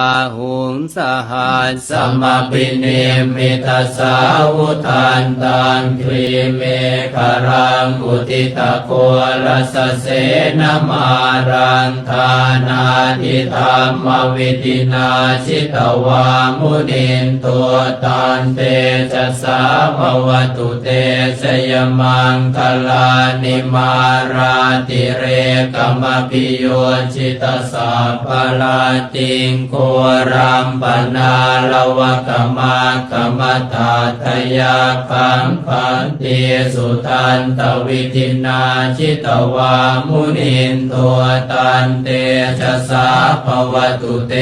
อาหุงสหัสสมปิเนมิตาสาวุทานตังครีเมฆรังอุทิตะโกรสเสนมารังทานาทิธรรมวิตินาชิตวามุนินตัวตันเตจะสาภวตุเตชยมังคลานิมาราติเรกมปิโยชิตสาภลาติงโกรัมปนาลวะกมากมตาทยาคังพันติสุทันตวิธินาชิตวามุนินตัวตันเตชะสาภวตุเต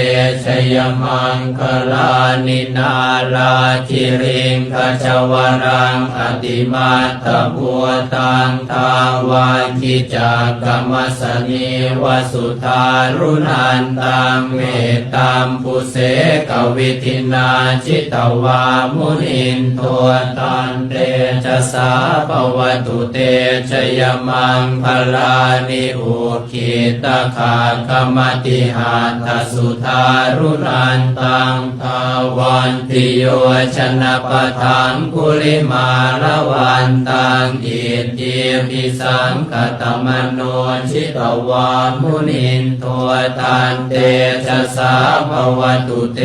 ชยมังคลานินาลาคิริงขจวรังอติมาตบัวตังทาวาคิจากกรรมสนีวสุธารุนันตังเมตตามปุเสกวิธินาจิตวามุนินโทตันเตชะสาปวตุเตชยมังพลานิอุคิตขากรรมติหาทสุธารุนันตังทาวันติโยชนะปทังกุลิมาละวันตังอิทธิพิสังกตมโนชิตวามุนินโทตันเตชะสาภวตุเต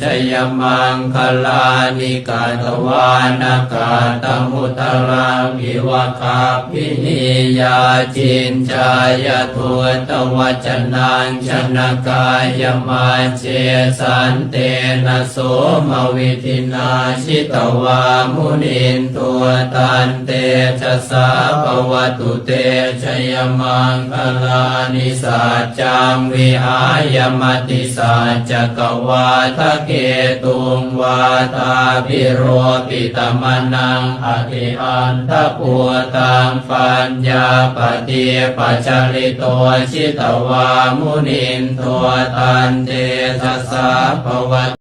ชยมังคลานิกาตวานากาตมุตรังวิวคาพินิยาจินจายทุตวัจนังชนกายมาเจสันเตนะโสมวิธินาชิตวามุนินตัวตันเตชะสาภวตุเตชยมังคลานิสัจจังวิหายมติสัจจกวาทะเกตุงวาตาพิโรปิตมนังอธิอันทปัวตังปัญญาปฏิปัจจริโตชิตวามุนินตัวตันเตสะสาภว